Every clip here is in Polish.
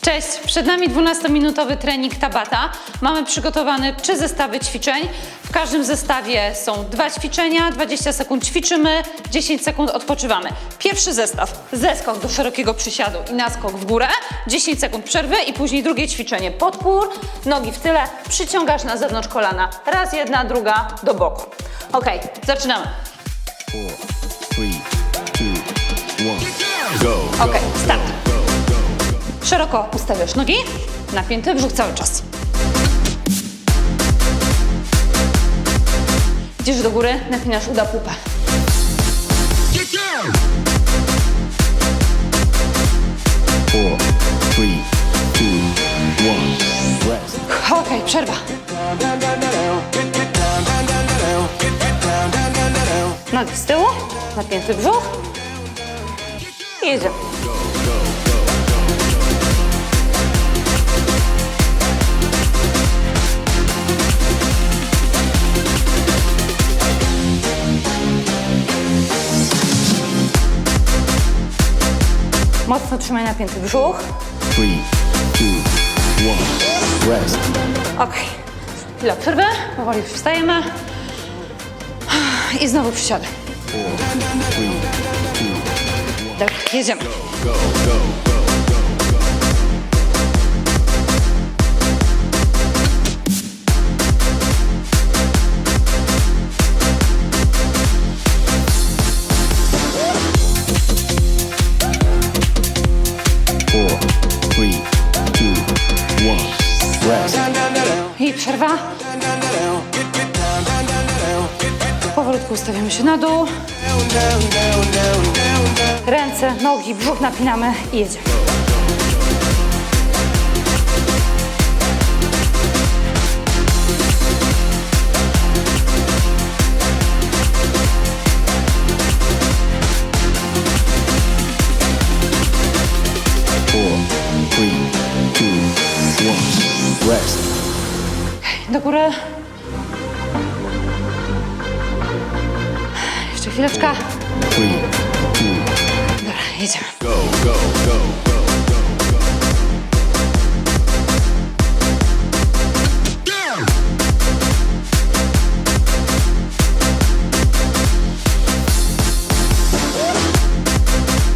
Cześć, przed nami 12-minutowy trening Tabata. Mamy przygotowane trzy zestawy ćwiczeń. W każdym zestawie są dwa ćwiczenia, 20 sekund ćwiczymy, 10 sekund odpoczywamy. Pierwszy zestaw, zeskok do szerokiego przysiadu i naskok w górę, 10 sekund przerwy i później drugie ćwiczenie, podpór, nogi w tyle, przyciągasz na zewnątrz kolana. Raz jedna, druga do boku. Ok, zaczynamy. four, three, two, one, go. Ok, start. Szeroko ustawiasz nogi, napięty brzuch cały czas. Idziesz do góry, napinasz uda pupę. Four, przerwa. Nogi z tyłu, napięty brzuch. I jedziemy. Mocno trzymaj napięty brzuch. Three, two, one, rest. Ok. Chwila przerwy, powoli wstajemy. I znowu przysiady. Dobra, jedziemy. go, go, go. Przerwa. Powolutku ustawiamy się na dół. Ręce, nogi, brzuch napinamy i jedziemy. Go, go, go, go, go, go.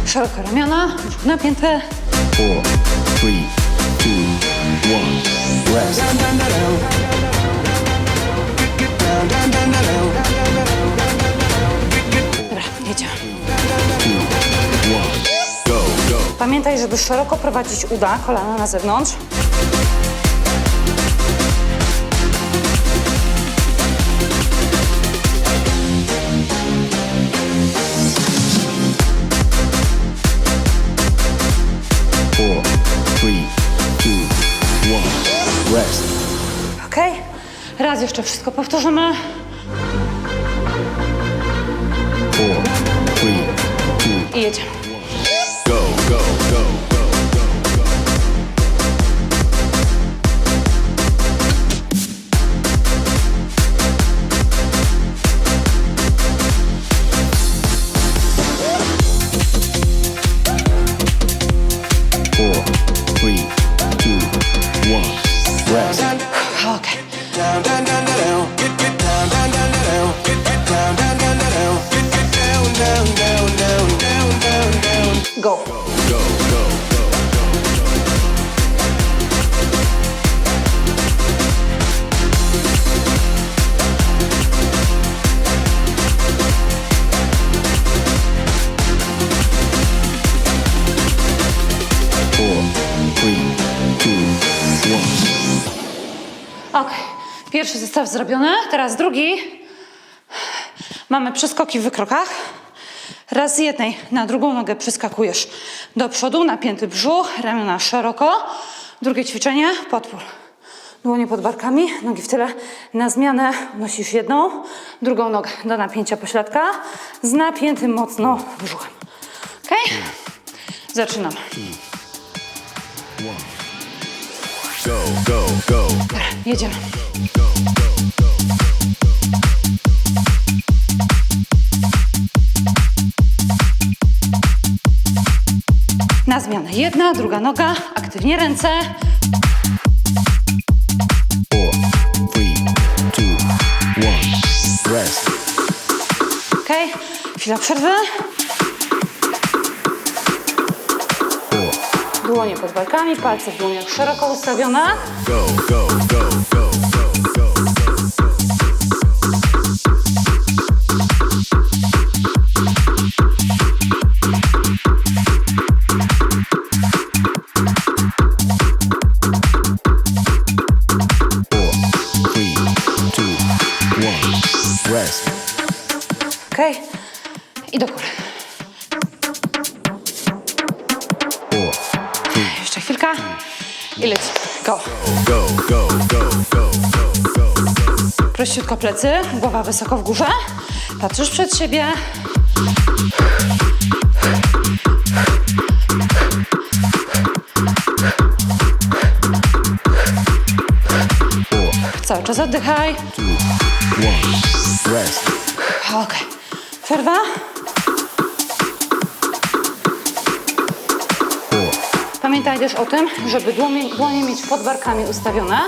Szeroko ramiona, brzuch napięty. Four, three, two, one, rest. Pamiętaj, żeby szeroko prowadzić uda, kolana na zewnątrz. Four, three, two, one, rest. Ok? Raz jeszcze wszystko powtórzymy. Four, three, two, I jedziemy. Pierwszy zestaw zrobiony, teraz drugi. Mamy przeskoki w wykrokach. Raz z jednej na drugą nogę przeskakujesz do przodu, napięty brzuch, ramiona szeroko. Drugie ćwiczenie, podpór. Dłonie pod barkami, nogi w tyle. Na zmianę nosisz jedną, drugą nogę do napięcia pośladka z napiętym mocno brzuchem. Ok? Zaczynamy. Go, go, go. Jedziemy. Na zmianę. Jedna, druga noga, aktywnie ręce. Four, three, two, one. Rest. Chwila przerwy. Dłonie pod barkami, palce w dłoniach szeroko ustawione. go, go, go, go. Go. go, go, go, go, go, go. Prościutko plecy, głowa wysoko w górze. Patrzysz przed siebie. Cały czas oddychaj. two, one. Rest. Ok. Przerwa. Pamiętaj też o tym, żeby dłonie, dłonie mieć pod barkami ustawione.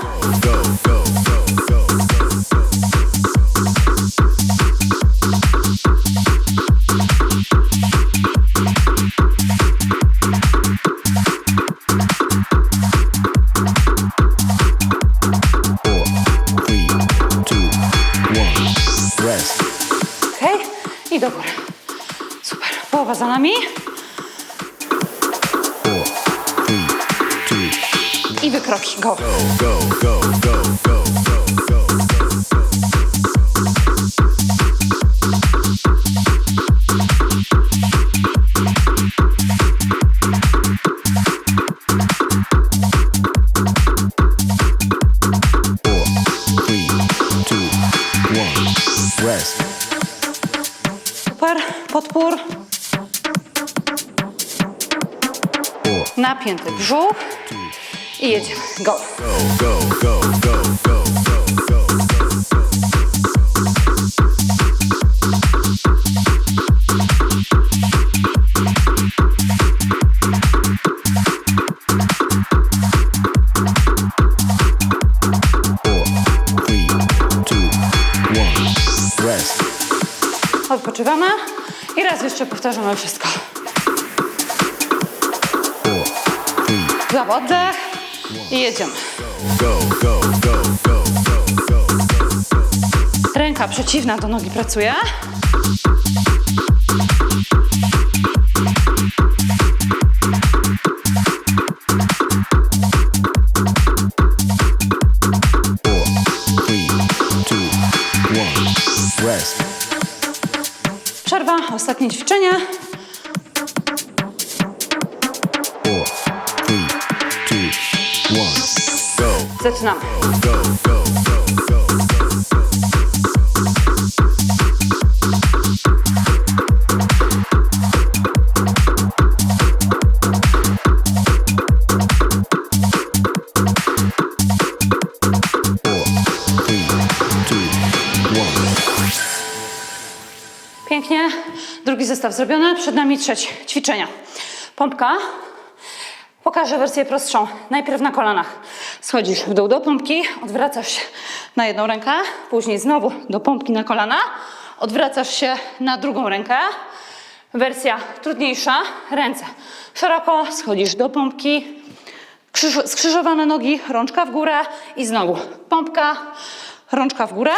I do góry. Super. Połowa za nami. I wykroki. Go. go, go, go, go. Podpór. Napięty brzuch. I jedziemy. Go. go, go, go, go. Odpoczywamy. I raz jeszcze powtarzamy wszystko. Złap oddech. I jedziemy. Ręka przeciwna do nogi pracuje. Przerwa. Ostatnie ćwiczenie. One. Pięknie. Drugi zestaw zrobiony. Przed nami trzecie ćwiczenia. Pompka. Pokażę wersję prostszą. Najpierw na kolanach. Schodzisz w dół do pompki, odwracasz się na jedną rękę, później znowu do pompki na kolana, odwracasz się na drugą rękę. Wersja trudniejsza. Ręce szeroko, schodzisz do pompki, krzyż, skrzyżowane nogi, rączka w górę i znowu pompka, rączka w górę.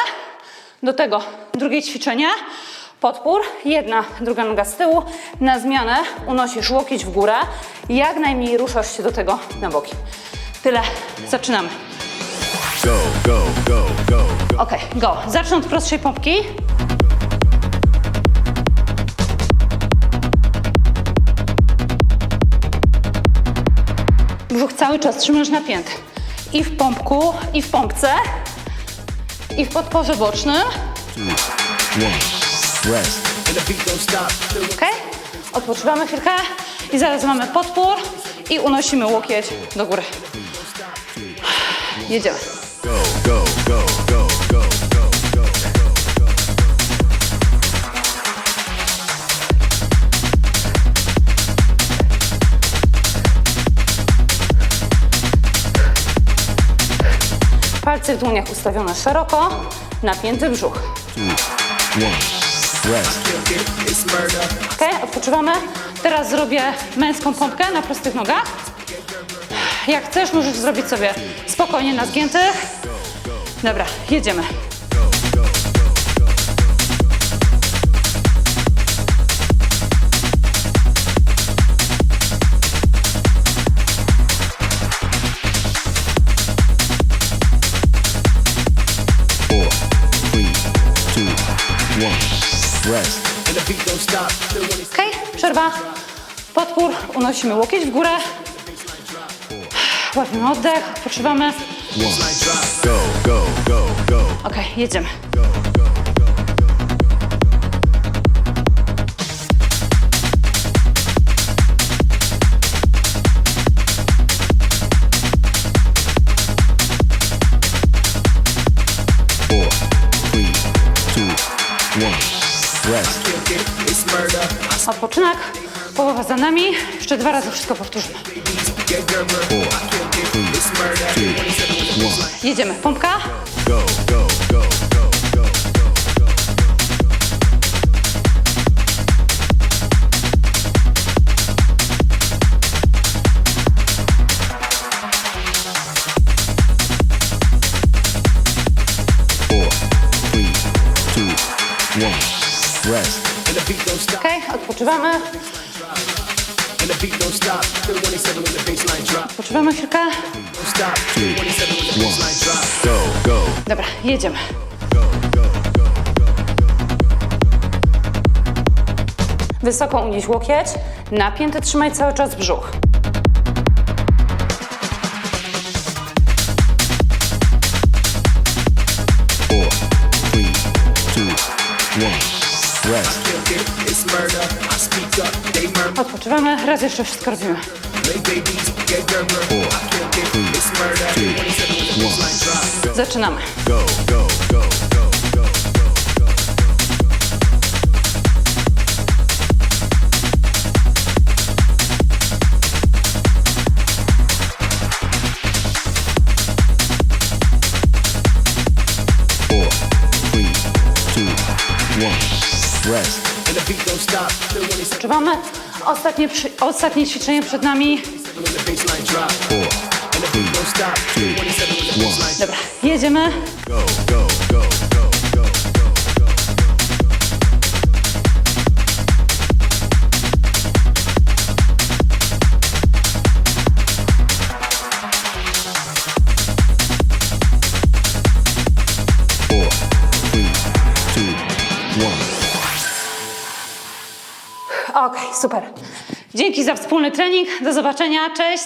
Do tego drugie ćwiczenie, podpór, jedna, druga noga z tyłu. Na zmianę unosisz łokieć w górę, jak najmniej ruszasz się do tego na boki. Tyle, zaczynamy. Go, go, go, go, go. Ok, go. Zacznę od prostszej pompki. Brzuch cały czas trzymasz napięty. I w pompku, i w pompce, i w podporze bocznym. Ok? Odpoczywamy chwilkę i zaraz mamy podpór i unosimy łokieć do góry. Jedziemy. Go, go, go, go. Palce w dłoniach ustawione szeroko, napięty brzuch. One. Ok, odpoczywamy. Teraz zrobię męską pompkę na prostych nogach. Jak chcesz, możesz zrobić sobie spokojnie na zgiętych. Dobra, jedziemy. Ok, przerwa. Podpór, unosimy łokieć w górę. Łapiemy oddech, odpoczywamy. Go, go, go, go. Ok, jedziemy. Four. Three. Two. One. Rest. Odpoczynek, połowa za nami. Jeszcze dwa razy wszystko powtórzymy. Four. Jedziemy, pompka. Go, go, go, go, go, go. Four. Three. Two. One. Rest. Ok, odpoczywamy. Go, go, Dobra, jedziemy. Wysoko unieś łokieć, napięty trzymaj cały czas brzuch. Odpoczywamy, raz jeszcze wszystko robimy. Zaczynamy. One. Rest. Odpoczywamy. Ostatnie, przy, ostatnie ćwiczenie przed nami. Dobra, jedziemy. Go, go, Dzięki za wspólny trening. Do zobaczenia. Cześć.